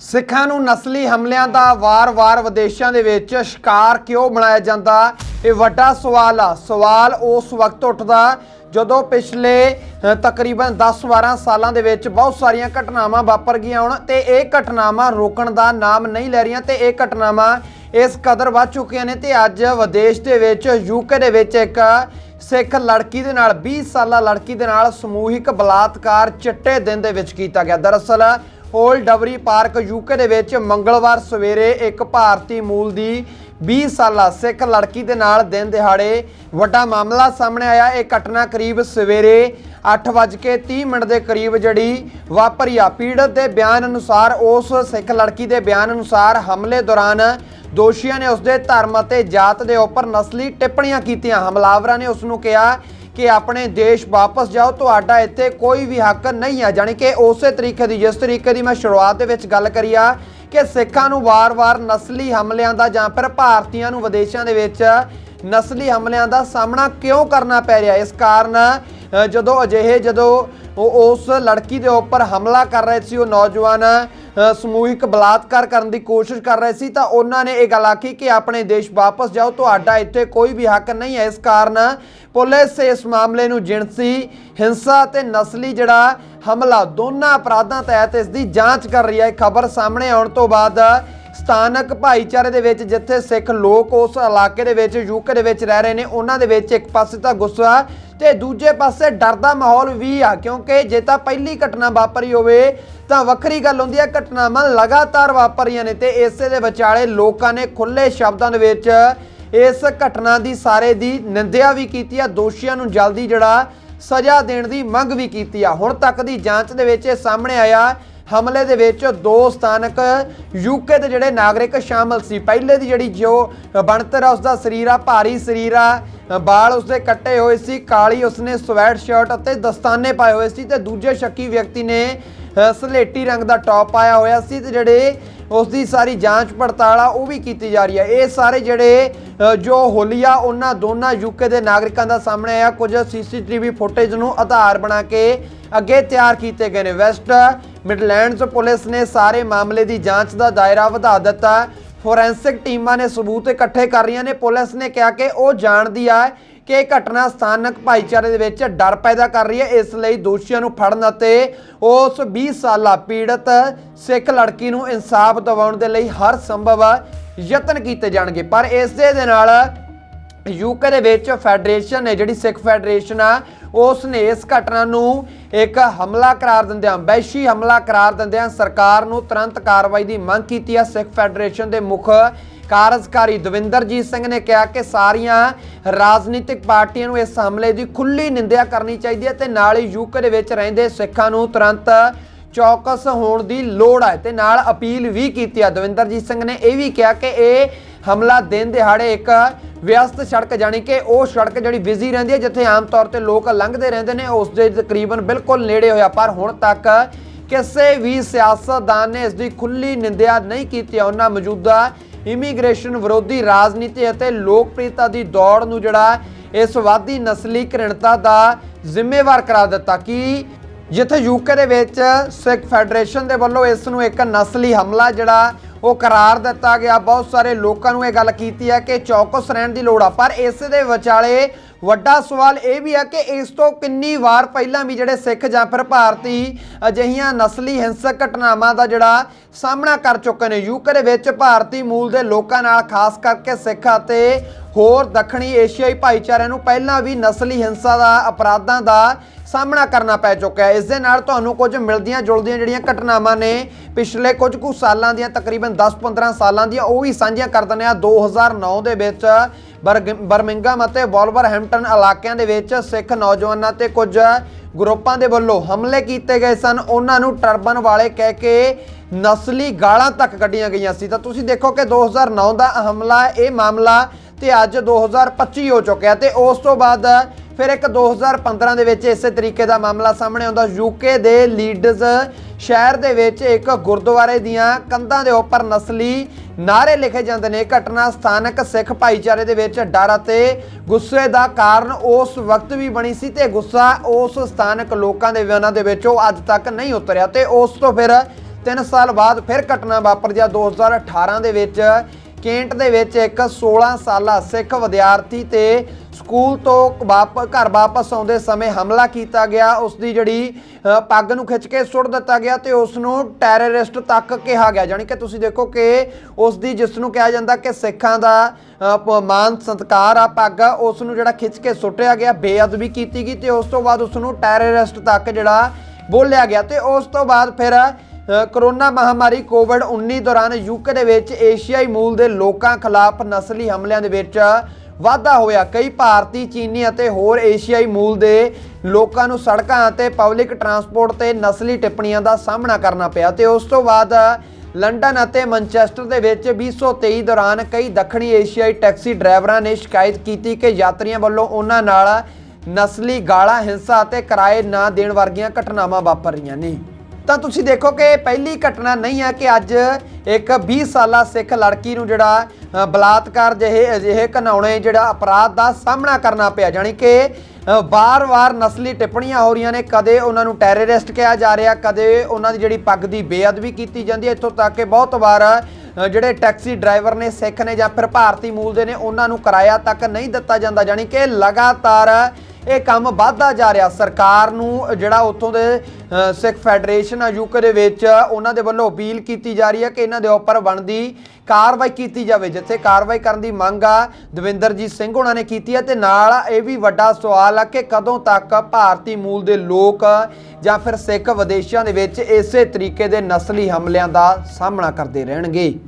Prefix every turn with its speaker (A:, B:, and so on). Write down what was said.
A: ਸਿੱਖਾਂ ਨੂੰ ਨਸਲੀ ਹਮਲਿਆਂ ਦਾ ਵਾਰ-ਵਾਰ ਵਿਦੇਸ਼ਾਂ ਦੇ ਵਿੱਚ ਸ਼ਿਕਾਰ ਕਿਉਂ ਬਣਾਇਆ ਜਾਂਦਾ? ਇਹ ਵੱਡਾ ਸਵਾਲ ਆ। ਸਵਾਲ ਉਸ ਵਕਤ ਉੱਠਦਾ ਜਦੋਂ ਪਿਛਲੇ ਤਕਰੀਬਨ 10-12 ਸਾਲਾਂ ਦੇ ਵਿੱਚ ਬਹੁਤ ਸਾਰੀਆਂ ਘਟਨਾਵਾਂ ਵਾਪਰ ਗਈਆਂ ਹੋਣ ਤੇ ਇਹ ਘਟਨਾਵਾਂ ਰੋਕਣ ਦਾ ਨਾਮ ਨਹੀਂ ਲੈ ਰਹੀਆਂ ਤੇ ਇਹ ਘਟਨਾਵਾਂ ਇਸ ਕਦਰ ਵੱਧ ਚੁੱਕੀਆਂ ਨੇ ਤੇ ਅੱਜ ਵਿਦੇਸ਼ ਦੇ ਵਿੱਚ ਯੂਕੇ ਦੇ ਵਿੱਚ ਇੱਕ ਸਿੱਖ ਲੜਕੀ ਦੇ ਨਾਲ 20 ਸਾਲਾ ਲੜਕੀ ਦੇ ਨਾਲ ਸਮੂਹਿਕ ਬਲਾਤਕਾਰ ਚਿੱਟੇ ਦਿਨ ਦੇ ਵਿੱਚ ਕੀਤਾ ਗਿਆ। ਦਰਅਸਲ ਓਲਡ ਡਬਰੀ ਪਾਰਕ ਯੂਕੇ ਦੇ ਵਿੱਚ ਮੰਗਲਵਾਰ ਸਵੇਰੇ ਇੱਕ ਭਾਰਤੀ ਮੂਲ ਦੀ 20 ਸਾਲਾ ਸਿੱਖ ਲੜਕੀ ਦੇ ਨਾਲ ਦਿਨ ਦਿਹਾੜੇ ਵੱਡਾ ਮਾਮਲਾ ਸਾਹਮਣੇ ਆਇਆ। ਇਹ ਘਟਨਾ ਕਰੀਬ ਸਵੇਰੇ 8:30 ਮਿੰਟ ਦੇ ਕਰੀਬ ਜਿਹੜੀ ਵਾਪਰੀ ਆ। ਪੀੜਤ ਦੇ ਬਿਆਨ ਅਨੁਸਾਰ ਉਸ ਸਿੱਖ ਲੜਕੀ ਦੇ ਬਿਆਨ ਅਨੁਸਾਰ ਹਮਲੇ ਦੌਰਾਨ ਦੋਸ਼ੀਆਂ ਨੇ ਉਸਦੇ ਧਰਮ ਅਤੇ ਜਾਤ ਦੇ ਉੱਪਰ ਨਸਲੀ ਟਿੱਪਣੀਆਂ ਕੀਤੀਆਂ। ਹਮਲਾਵਰਾਂ ਨੇ ਉਸ ਨੂੰ ਕਿਹਾ ਕਿ ਆਪਣੇ ਦੇਸ਼ ਵਾਪਸ ਜਾਓ, ਤੁਹਾਡਾ ਇੱਥੇ ਕੋਈ ਵੀ ਹੱਕ ਨਹੀਂ ਹੈ ਜਾਣੀ ਕਿ ਉਸੇ ਤਰੀਕੇ ਦੀ, ਜਿਸ ਤਰੀਕੇ ਦੀ ਮੈਂ ਸ਼ੁਰੂਆਤ ਦੇ ਵਿੱਚ ਗੱਲ ਕਰੀ ਆ ਕਿ ਸਿੱਖਾਂ ਨੂੰ ਵਾਰ-ਵਾਰ ਨਸਲੀ ਹਮਲਿਆਂ ਦਾ ਜਾਂ ਫਿਰ ਭਾਰਤੀਆਂ ਨੂੰ ਵਿਦੇਸ਼ਾਂ ਦੇ ਵਿੱਚ ਨਸਲੀ ਹਮਲਿਆਂ ਦਾ ਸਾਹਮਣਾ ਕਿਉਂ ਕਰਨਾ ਪੈ ਰਿਹਾ? ਇਸ ਕਾਰਨ ਜਦੋਂ ਅਜਿਹੇ ਜਦੋਂ ਉਸ ਲੜਕੀ ਦੇ ਉੱਪਰ ਹਮਲਾ ਕਰ ਰਹੇ ਸੀ, ਉਹ ਨੌਜਵਾਨ ਸਮੂਹਿਕ ਬਲਾਤਕਾਰ ਕਰਨ ਦੀ ਕੋਸ਼ਿਸ਼ ਕਰ ਰਹੇ ਸੀ, ਤਾਂ ਉਹਨਾਂ ਨੇ ਇਹ ਗੱਲ ਆਖੀ ਕਿ ਆਪਣੇ ਦੇਸ਼ ਵਾਪਸ ਜਾਓ, ਤੁਹਾਡਾ ਇੱਥੇ ਕੋਈ ਵੀ ਹੱਕ ਨਹੀਂ ਹੈ। ਇਸ ਕਾਰਨ ਪੁਲਿਸ ਇਸ ਮਾਮਲੇ ਨੂੰ ਜਿਣਸੀ, ਹਿੰਸਾ ਤੇ ਨਸਲੀ ਜਿਹੜਾ ਹਮਲਾ ਦੋਨਾਂ ਅਪਰਾਧਾਂ ਤਹਿਤ ਇਸ ਦੀ ਜਾਂਚ ਕਰ ਰਹੀ ਹੈ। ਖਬਰ ਸਾਹਮਣੇ ਆਉਣ ਤੋਂ ਬਾਅਦ ਸਥਾਨਕ ਭਾਈਚਾਰੇ ਦੇ ਵਿੱਚ ਜਿੱਥੇ ਸਿੱਖ ਲੋਕ ਉਸ ਇਲਾਕੇ ਦੇ ਵਿੱਚ ਯੂਕੇ ਦੇ ਵਿੱਚ ਰਹਿ ਰਹੇ ਨੇ, ਉਹਨਾਂ ਦੇ ਵਿੱਚ ਇੱਕ ਪਾਸੇ ਤਾਂ ਗੁੱਸਾ ਤੇ ਦੂਜੇ ਪਾਸੇ ਡਰ ਦਾ ਮਾਹੌਲ ਵੀ ਆ, ਕਿਉਂਕਿ ਜੇ ਤਾਂ ਪਹਿਲੀ ਘਟਨਾ ਵਾਪਰੀ ਹੋਵੇ ਤਾਂ ਵੱਖਰੀ ਗੱਲ ਹੁੰਦੀ ਹੈ, ਘਟਨਾਵਾਂ ਲਗਾਤਾਰ ਵਾਪਰੀਆਂ ਨੇ ਤੇ ਇਸੇ ਦੇ ਵਿਚਾਲੇ ਲੋਕਾਂ ਨੇ ਖੁੱਲੇ ਸ਼ਬਦਾਂ ਦੇ ਵਿੱਚ ਇਸ ਘਟਨਾ ਦੀ ਸਾਰੇ ਦੀ ਨਿੰਦਿਆ ਵੀ ਕੀਤੀ ਆ, ਦੋਸ਼ੀਆਂ ਨੂੰ ਜਲਦੀ ਜਿਹੜਾ ਸਜ਼ਾ ਦੇਣ ਦੀ ਮੰਗ ਵੀ ਕੀਤੀ ਆ। ਹੁਣ ਤੱਕ ਦੀ ਜਾਂਚ ਦੇ ਵਿੱਚ ਇਹ ਸਾਹਮਣੇ ਆਇਆ ਹਮਲੇ ਦੇ ਵਿੱਚ ਦੋ ਸਥਾਨਕ ਯੂਕੇ ਦੇ ਜਿਹੜੇ ਨਾਗਰਿਕ ਸ਼ਾਮਲ ਸੀ। ਪਹਿਲੇ ਦੀ ਜਿਹੜੀ ਜੋ ਬਣਤਰ ਆ ਉਸਦਾ ਸਰੀਰ ਆ ਭਾਰੀ ਸਰੀਰ ਆ ਬਾਲ ਉਸਦੇ ਕੱਟੇ ਹੋਏ ਸੀ ਕਾਲੀ ਉਸਨੇ ਸਵੈਟ ਸ਼ਰਟ ਅਤੇ ਦਸਤਾਨੇ ਪਾਏ ਹੋਏ ਸੀ ਤੇ ਦੂਜੇ ਸ਼ੱਕੀ ਵਿਅਕਤੀ ਨੇ ਸਲੇਟੀ ਰੰਗ ਦਾ ਟੌਪ ਪਾਇਆ ਹੋਇਆ ਸੀ ਤੇ ਜਿਹੜੇ ਉਸ ਦੀ ਸਾਰੀ ਜਾਂਚ ਪੜਤਾਲ ਆ ਉਹ ਵੀ ਕੀਤੀ ਜਾ ਰਹੀ ਹੈ ਇਹ ਸਾਰੇ ਜਿਹੜੇ ਅ, ਜੋ ਹੋਲੀਆ ਉਹਨਾਂ ਦੋਨਾਂ ਯੂਕੇ ਦੇ ਨਾਗਰਿਕਾਂ ਦਾ ਸਾਹਮਣੇ ਆਇਆ। ਕੁਝ ਸੀਸੀਟੀਵੀ ਫੁਟੇਜ ਨੂੰ ਆਧਾਰ ਬਣਾ ਕੇ ਅੱਗੇ ਤਿਆਰ ਕੀਤੇ ਗਏ ਨੇ। ਵੈਸਟ ਮਿਡਲੈਂਡਸ ਪੁਲਿਸ ਨੇ ਸਾਰੇ ਮਾਮਲੇ ਦੀ ਜਾਂਚ ਦਾ ਦਾਇਰਾ ਵਧਾ ਦਿੱਤਾ ਫੋਰੈਂਸਿਕ ਟੀਮਾਂ ਨੇ ਸਬੂਤ ਇਕੱਠੇ ਕਰ ਰਹੀਆਂ ਨੇ। ਪੁਲਿਸ ਨੇ ਕਿਹਾ ਕਿ ਉਹ ਜਾਣਦੀ ਹੈ ਕਿ ਇਹ ਘਟਨਾ ਸਥਾਨਕ ਭਾਈਚਾਰੇ ਦੇ ਵਿੱਚ ਡਰ ਪੈਦਾ ਕਰ ਰਹੀ ਹੈ। ਇਸ ਲਈ ਦੋਸ਼ੀਆਂ ਨੂੰ ਫੜਨ ਅਤੇ ਉਸ 20 ਸਾਲਾ ਪੀੜਤ ਸਿੱਖ ਲੜਕੀ ਨੂੰ ਇਨਸਾਫ ਦਿਵਾਉਣ ਦੇ ਲਈ ਹਰ ਸੰਭਵ ਯਤਨ ਕੀਤੇ ਜਾਣਗੇ। ਪਰ ਇਸੇ ਦੇ ਨਾਲ ਯੂਕੇ ਦੇ ਵਿੱਚ ਫੈਡਰੇਸ਼ਨ ਹੈ ਜਿਹੜੀ ਸਿੱਖ ਫੈਡਰੇਸ਼ਨ ਆ ਉਸ ਨੇ ਇਸ ਘਟਨਾ ਨੂੰ ਇੱਕ ਹਮਲਾ ਕਰਾਰ ਦਿੰਦਿਆਂ, ਵੈਸ਼ੀ ਹਮਲਾ ਕਰਾਰ ਦਿੰਦਿਆਂ ਸਰਕਾਰ ਨੂੰ ਤੁਰੰਤ ਕਾਰਵਾਈ ਦੀ ਮੰਗ ਕੀਤੀ ਹੈ ਸਿੱਖ ਫੈਡਰੇਸ਼ਨ ਦੇ ਮੁੱਖ ਕਾਰਜਕਾਰੀ ਦਵਿੰਦਰਜੀਤ ਸਿੰਘ ਨੇ ਕਿਹਾ ਕਿ ਸਾਰੀਆਂ ਰਾਜਨੀਤਿਕ ਪਾਰਟੀਆਂ ਨੂੰ ਇਸ ਹਮਲੇ ਦੀ ਖੁੱਲੀ ਨਿੰਦਿਆ ਕਰਨੀ ਚਾਹੀਦੀ ਹੈ ਤੇ ਨਾਲ ਹੀ ਯੂਕੇ ਦੇ ਵਿੱਚ ਰਹਿੰਦੇ ਸਿੱਖਾਂ ਨੂੰ ਤੁਰੰਤ ਚੌਕਸ ਹੋਣ ਦੀ ਲੋੜ ਹੈ ਤੇ ਨਾਲ ਅਪੀਲ ਵੀ ਕੀਤੀ ਆ। ਦਵਿੰਦਰਜੀਤ ਸਿੰਘ ਨੇ ਇਹ ਵੀ ਕਿਹਾ ਕਿ ਇਹ ਹਮਲਾ ਦਿਨ ਦਿਹਾੜੇ ਇੱਕ ਵਿਅਸਤ ਸੜਕ ਜਾਣੀ ਕਿ ਉਹ ਸੜਕ ਜਿਹੜੀ ਬਿਜ਼ੀ ਰਹਿੰਦੀ ਹੈ, ਜਿੱਥੇ ਆਮ ਤੌਰ ਤੇ ਲੋਕ ਲੰਘਦੇ ਰਹਿੰਦੇ ਨੇ, ਉਸ ਦੇ ਤਕਰੀਬਨ ਬਿਲਕੁਲ ਨੇੜੇ ਹੋਇਆ। ਪਰ ਹੁਣ ਤੱਕ ਕਿਸੇ ਵੀ ਸਿਆਸਤਦਾਨ ਨੇ ਇਸ ਦੀ ਖੁੱਲੀ ਨਿੰਦਿਆ ਨਹੀਂ ਕੀਤੀ ਉਹਨਾਂ ਮੌਜੂਦਾ ਇਮੀਗ੍ਰੇਸ਼ਨ ਵਿਰੋਧੀ ਰਾਜਨੀਤੀ ਅਤੇ ਲੋਕਪ੍ਰਿਯਤਾ ਦੀ ਦੌੜ ਨੂੰ ਜਿਹੜਾ ਇਸ ਵਾਧੀ ਨਸਲੀ ਘ੍ਰਿਣਤਾ ਦਾ ਜ਼ਿੰਮੇਵਾਰ ਕਰਾ ਦਿੱਤਾ ਕਿ ਜਿੱਥੇ ਯੂਕੇ ਦੇ ਵਿੱਚ ਸਿੱਖ ਫੈਡਰੇਸ਼ਨ ਦੇ ਵੱਲੋਂ ਇਸ ਨੂੰ ਇੱਕ ਨਸਲੀ ਹਮਲਾ ਜਿਹੜਾ ਉਹ ਕਰਾਰ ਦਿੱਤਾ ਗਿਆ। ਬਹੁਤ ਸਾਰੇ ਲੋਕਾਂ ਨੂੰ ਇਹ ਗੱਲ ਕੀਤੀ ਹੈ ਕਿ ਚੌਕਸ ਰਹਿਣ ਦੀ ਲੋੜ ਆ। ਪਰ ਇਸ ਦੇ ਵਿਚਾਲੇ ਵੱਡਾ ਸਵਾਲ ਇਹ ਵੀ ਹੈ ਕਿ ਇਸ ਤੋਂ ਕਿੰਨੀ ਵਾਰ ਪਹਿਲਾਂ ਵੀ ਜਿਹੜੇ ਸਿੱਖ ਜਾਂ ਫਿਰ ਭਾਰਤੀ ਅਜਿਹੀਆਂ ਨਸਲੀ ਹਿੰਸਕ ਘਟਨਾਵਾਂ ਦਾ ਜਿਹੜਾ ਸਾਹਮਣਾ ਕਰ ਚੁੱਕੇ ਨੇ। ਯੂਕੇ ਦੇ ਵਿੱਚ ਭਾਰਤੀ ਮੂਲ ਦੇ ਲੋਕਾਂ ਨਾਲ ਖਾਸ ਕਰਕੇ ਸਿੱਖ ਅਤੇ ਹੋਰ ਦੱਖਣੀ ਏਸ਼ੀਆਈ ਭਾਈਚਾਰਿਆਂ ਨੂੰ ਪਹਿਲਾਂ ਵੀ ਨਸਲੀ ਹਿੰਸਾ ਦਾ, ਅਪਰਾਧਾਂ ਦਾ ਸਾਹਮਣਾ ਕਰਨਾ ਪੈ ਚੁੱਕਾ ਹੈ। ਇਸ ਦੇ ਨਾਲ ਤੁਹਾਨੂੰ ਕੁਝ ਮਿਲਦੀਆਂ ਜੁਲਦੀਆਂ ਜਿਹੜੀਆਂ ਘਟਨਾਵਾਂ ਨੇ, ਪਿਛਲੇ ਕੁਝ ਕੁ ਸਾਲਾਂ ਦੀਆਂ, ਤਕਰੀਬਨ 10-15 ਸਾਲਾਂ ਦੀਆਂ, ਉਹ ਵੀ ਸਾਂਝੀਆਂ ਕਰ ਦਿੰਦੇ ਆ 2009 ਦੇ ਵਿੱਚ ਬਰਗ- ਬਰਮਿੰਗਮ ਅਤੇ ਵੋਲਵਰਹੈਂਪਟਨ ਇਲਾਕਿਆਂ ਦੇ ਵਿੱਚ ਸਿੱਖ ਨੌਜਵਾਨਾਂ ਤੇ ਕੁਝ ਗਰੁੱਪਾਂ ਦੇ ਵੱਲੋਂ ਹਮਲੇ ਕੀਤੇ ਗਏ ਸਨ। ਉਹਨਾਂ ਨੂੰ ਟਰਬਨ ਵਾਲੇ ਕਹਿ ਕੇ ਨਸਲੀ ਗਾਲਾਂ ਤੱਕ ਕੱਢੀਆਂ ਗਈਆਂ ਸੀ। ਤਾਂ ਤੁਸੀਂ ਦੇਖੋ ਕਿ 2009 ਦਾ ਹਮਲਾ, ਇਹ ਮਾਮਲਾ ਤੇ ਅੱਜ 2025 ਹੋ ਚੁੱਕਿਆ ਤੇ ਉਸ ਤੋਂ ਬਾਅਦ ਫਿਰ ਇੱਕ 2015 ਦੇ ਵਿੱਚ ਇਸੇ ਤਰੀਕੇ ਦਾ ਮਾਮਲਾ ਸਾਹਮਣੇ ਆਉਂਦਾ। ਯੂਕੇ ਦੇ ਲੀਡਸ ਸ਼ਹਿਰ ਦੇ ਵਿੱਚ ਇੱਕ ਗੁਰਦੁਆਰੇ ਦੀਆਂ ਕੰਧਾਂ ਦੇ ਉੱਪਰ ਨਸਲੀ ਨਾਰੇ ਲਿਖੇ ਜਾਂਦੇ ਨੇ। ਘਟਨਾ ਸਥਾਨਕ ਸਿੱਖ ਭਾਈਚਾਰੇ ਦੇ ਵਿੱਚ ਡਰ ਅਤੇ ਗੁੱਸੇ ਦਾ ਕਾਰਨ ਉਸ ਵਕਤ ਵੀ ਬਣੀ ਸੀ ਤੇ ਗੁੱਸਾ ਉਸ ਸਥਾਨਕ ਲੋਕਾਂ ਦੇ ਵਿਆਨਾਂ ਦੇ ਵਿੱਚ ਉਹ ਅੱਜ ਤੱਕ ਨਹੀਂ ਉਤਰਿਆ ਤੇ ਉਸ ਤੋਂ ਫਿਰ 3 ਸਾਲ ਬਾਅਦ ਫਿਰ ਘਟਨਾ ਵਾਪਰਦੀ ਆ 2018 ਦੇ ਵਿੱਚ ਕੇਂਟ ਦੇ ਵਿੱਚ ਇੱਕ 16 ਸਾਲਾ ਸਿੱਖ ਵਿਦਿਆਰਥੀ ਤੇ ਸਕੂਲ ਤੋਂ ਵਾਪ ਘਰ ਵਾਪਸ ਆਉਂਦੇ ਸਮੇਂ ਹਮਲਾ ਕੀਤਾ ਗਿਆ। ਉਸ ਦੀ ਜਿਹੜੀ ਪੱਗ ਨੂੰ ਖਿੱਚ ਕੇ ਸੁੱਟ ਦਿੱਤਾ ਗਿਆ ਤੇ ਉਸ ਨੂੰ ਟੈਰਰਿਸਟ ਤੱਕ ਕਿਹਾ ਗਿਆ। ਜਾਣੀ ਕਿ ਤੁਸੀਂ ਦੇਖੋ ਕਿ ਉਸ ਦੀ ਜਿਸ ਨੂੰ ਕਿਹਾ ਜਾਂਦਾ ਕਿ ਸਿੱਖਾਂ ਦਾ ਅ, ਪ- ਮਾਨ ਸਤਕਾਰ ਆ ਪੱਗ ਉਸ ਨੂੰ ਜਿਹੜਾ ਖਿੱਚ ਕੇ ਸੁੱਟਿਆ ਗਿਆ ਬੇਅਦਬੀ ਕੀਤੀ ਗਈ ਤੇ ਉਸ ਤੋਂ ਬਾਅਦ ਉਸ ਨੂੰ ਟੈਰਰਿਸਟ ਤੱਕ ਜਿਹੜਾ ਬੋਲਿਆ ਗਿਆ ਤੇ ਉਸ ਤੋਂ ਬਾਅਦ ਫਿਰ ਕਰੋਨਾ ਮਹਾਮਾਰੀ ਕੋਵਿਡ 19 ਦੌਰਾਨ ਯੂਕੇ ਦੇ ਵਿੱਚ ਏਸ਼ੀਆਈ ਮੂਲ ਦੇ ਲੋਕਾਂ ਖਿਲਾਫ ਨਸਲੀ ਹਮਲਿਆਂ ਦੇ ਵਿੱਚ ਵਾਧਾ ਹੋਇਆ। ਕਈ ਭਾਰਤੀ, ਚੀਨੀ ਅਤੇ ਹੋਰ ਏਸ਼ੀਆਈ ਮੂਲ ਦੇ ਲੋਕਾਂ ਨੂੰ ਸੜਕਾਂ ਅਤੇ ਪਬਲਿਕ ਟਰਾਂਸਪੋਰਟ ਤੇ ਨਸਲੀ ਟਿੱਪਣੀਆਂ ਦਾ ਸਾਹਮਣਾ ਕਰਨਾ ਪਿਆ ਤੇ ਉਸ ਤੋਂ ਬਾਅਦ ਲੰਡਨ ਅਤੇ ਮੈਨਚੈਸਟਰ ਦੇ ਵਿੱਚ 2023 ਦੌਰਾਨ ਕਈ ਦੱਖਣੀ ਏਸ਼ੀਆਈ ਟੈਕਸੀ ਡਰਾਈਵਰਾਂ ਨੇ ਸ਼ਿਕਾਇਤ ਕੀਤੀ ਕਿ ਯਾਤਰੀਆਂ ਵੱਲੋਂ ਉਹਨਾਂ ਨਾਲ ਨਸਲੀ ਗਾਲਾਂ, ਹਿੰਸਾ ਅਤੇ ਕਿਰਾਏ ਨਾ ਦੇਣ ਵਰਗੀਆਂ ਘਟਨਾਵਾਂ ਵਾਪਰ ਰਹੀਆਂ ਨੇ। ਤਾਂ ਤੁਸੀਂ ਦੇਖੋ ਕਿ ਪਹਿਲੀ ਘਟਨਾ ਨਹੀਂ ਹੈ ਕਿ ਅੱਜ ਇੱਕ 20 ਸਾਲਾ ਸਿੱਖ ਲੜਕੀ ਨੂੰ ਜਿਹੜਾ ਬਲਾਤਕਾਰ ਜਿਹੇ ਅਜਿਹੇ ਘਨਾਉਣੇ ਜਿਹੜਾ ਅਪਰਾਧ ਦਾ ਸਾਹਮਣਾ ਕਰਨਾ ਪਿਆ, ਜਾਣੀ ਕਿ ਵਾਰ-ਵਾਰ ਨਸਲੀ ਟਿੱਪਣੀਆਂ ਹੋ ਰਹੀਆਂ ਨੇ, ਕਦੇ ਉਹਨਾਂ ਨੂੰ ਟੈਰਰਿਸਟ ਕਿਹਾ ਜਾ ਰਿਹਾ, ਕਦੇ ਉਹਨਾਂ ਦੀ ਜਿਹੜੀ ਪੱਗ ਦੀ ਬੇਅਦਬੀ ਕੀਤੀ ਜਾਂਦੀ ਹੈ, ਇੱਥੋਂ ਤੱਕ ਕਿ ਬਹੁਤ ਵਾਰ ਜਿਹੜੇ ਟੈਕਸੀ ਡਰਾਈਵਰ ਨੇ, ਸਿੱਖ ਨੇ ਜਾਂ ਫਿਰ ਭਾਰਤੀ ਮੂਲ ਦੇ ਨੇ, ਉਹਨਾਂ ਨੂੰ ਕਿਰਾਇਆ ਤੱਕ ਨਹੀਂ ਦਿੱਤਾ ਜਾਂਦਾ, ਜਾਣੀ ਕਿ ਲਗਾਤਾਰ ਇਹ ਕੰਮ ਵੱਧਦਾ ਜਾ ਰਿਹਾ। ਸਰਕਾਰ ਨੂੰ ਜਿਹੜਾ ਉੱਥੋਂ ਦੇ ਸਿੱਖ ਫੈਡਰੇਸ਼ਨ ਆ, ਯੂਕੇ ਦੇ ਵਿੱਚ ਉਹਨਾਂ ਦੇ ਵੱਲੋਂ ਅਪੀਲ ਕੀਤੀ ਜਾ ਰਹੀ ਹੈ ਕਿ ਇਹਨਾਂ ਦੇ ਉੱਪਰ ਬਣਦੀ ਕਾਰਵਾਈ ਕੀਤੀ ਜਾਵੇ। ਜਿੱਥੇ ਕਾਰਵਾਈ ਕਰਨ ਦੀ ਮੰਗ ਆ, ਦਵਿੰਦਰਜੀਤ ਸਿੰਘ ਉਹਨਾਂ ਨੇ ਕੀਤੀ ਹੈ ਤੇ ਨਾਲ ਇਹ ਵੀ ਵੱਡਾ ਸਵਾਲ ਆ ਕਿ ਕਦੋਂ ਤੱਕ ਭਾਰਤੀ ਮੂਲ ਦੇ ਲੋਕ ਜਾਂ ਫਿਰ ਸਿੱਖ ਵਿਦੇਸ਼ਾਂ ਦੇ ਵਿੱਚ ਇਸੇ ਤਰੀਕੇ ਦੇ ਨਸਲੀ ਹਮਲਿਆਂ ਦਾ ਸਾਹਮਣਾ ਕਰਦੇ ਰਹਿਣਗੇ।